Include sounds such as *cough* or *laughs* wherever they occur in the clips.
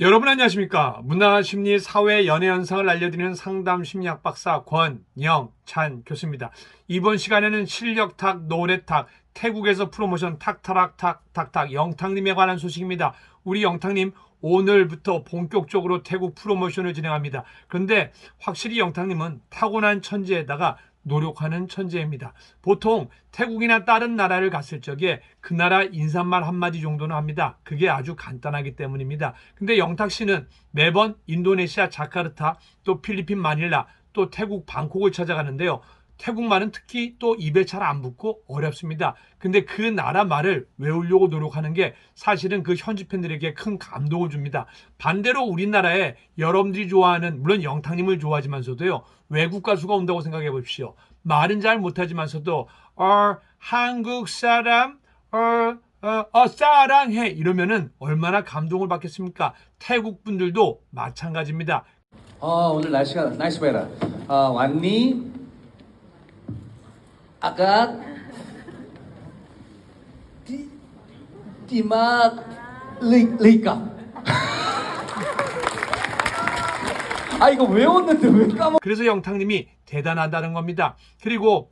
여러분 안녕하십니까? 문화 심리 사회 연애 현상을 알려드리는 상담 심리학 박사 권영찬 교수입니다. 이번 시간에는 실력탁, 노래탁, 태국에서 프로모션 탁타락탁 탁탁 영탁님에 관한 소식입니다. 우리 영탁님 오늘부터 본격적으로 태국 프로모션을 진행합니다. 그런데 확실히 영탁님은 타고난 천재에다가 노력하는 천재입니다. 보통 태국이나 다른 나라를 갔을 적에 그 나라 인사말 한마디 정도는 합니다. 그게 아주 간단하기 때문입니다. 근데 영탁 씨는 매번 인도네시아 자카르타, 또 필리핀 마닐라, 또 태국 방콕을 찾아가는데요. 태국말은 특히 또 입에 잘 안 붙고 어렵습니다. 근데 그 나라 말을 외우려고 노력하는 게 사실은 그 현지 팬들에게 큰 감동을 줍니다. 반대로 우리나라에 여러분들이 좋아하는 물론 영탁님을 좋아하지만서도요 외국 가수가 온다고 생각해 보십시오. 말은 잘 못하지만서도 어 한국 사람 어, 어, 어, 사랑해 이러면은 얼마나 감동을 받겠습니까? 태국 분들도 마찬가지입니다. 어, 오늘 날씨가 나이스 베라. 어, 왔니? 아까 디 디마 리 리까. *laughs* 아 이거 외웠는데 왜 까먹? 그래서 영탁님이 대단하다는 겁니다. 그리고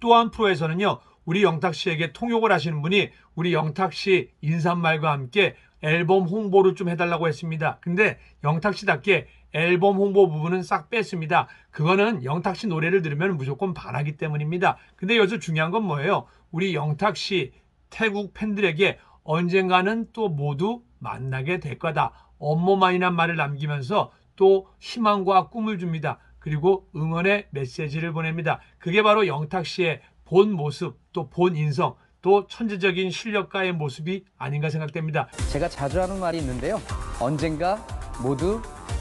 또 한 프로에서는요, 우리 영탁 씨에게 통역을 하시는 분이 우리 영탁 씨 인사말과 함께 앨범 홍보를 좀 해달라고 했습니다. 근데 영탁 씨답게 앨범 홍보 부분은 싹 뺐습니다. 그거는 영탁 씨 노래를 들으면 무조건 반하기 때문입니다. 근데 여기서 중요한 건 뭐예요? 우리 영탁 씨 태국 팬들에게 언젠가는 또 모두 만나게 될 거다. 업무만이란 말을 남기면서 또 희망과 꿈을 줍니다. 그리고 응원의 메시지를 보냅니다. 그게 바로 영탁 씨의 본 모습, 또 본 인성, 또 천재적인 실력가의 모습이 아닌가 생각됩니다. 제가 자주 하는 말이 있는데요. 언젠가 모두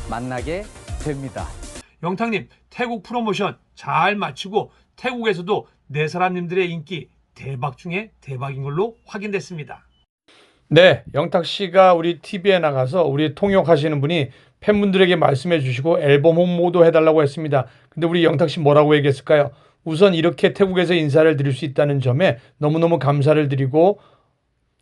만나게 됩니다. 영탁님, 태국 프로모션 잘 마치고 태국에서도 네 사람님들의 인기 대박 중에 대박인 걸로 확인됐습니다. 네, 영탁 씨가 우리 TV에 나가서 우리 통역하시는 분이 팬분들에게 말씀해 주시고 앨범 홍보도 해달라고 했습니다. 근데 우리 영탁 씨 뭐라고 얘기했을까요? 우선 이렇게 태국에서 인사를 드릴 수 있다는 점에 너무너무 감사를 드리고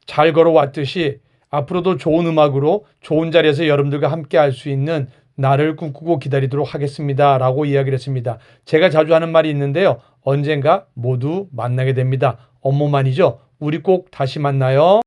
잘 걸어왔듯이 앞으로도 좋은 음악으로 좋은 자리에서 여러분들과 함께 할 수 있는 나를 꿈꾸고 기다리도록 하겠습니다. 라고 이야기를 했습니다. 제가 자주 하는 말이 있는데요. 언젠가 모두 만나게 됩니다. 업무만이죠. 우리 꼭 다시 만나요.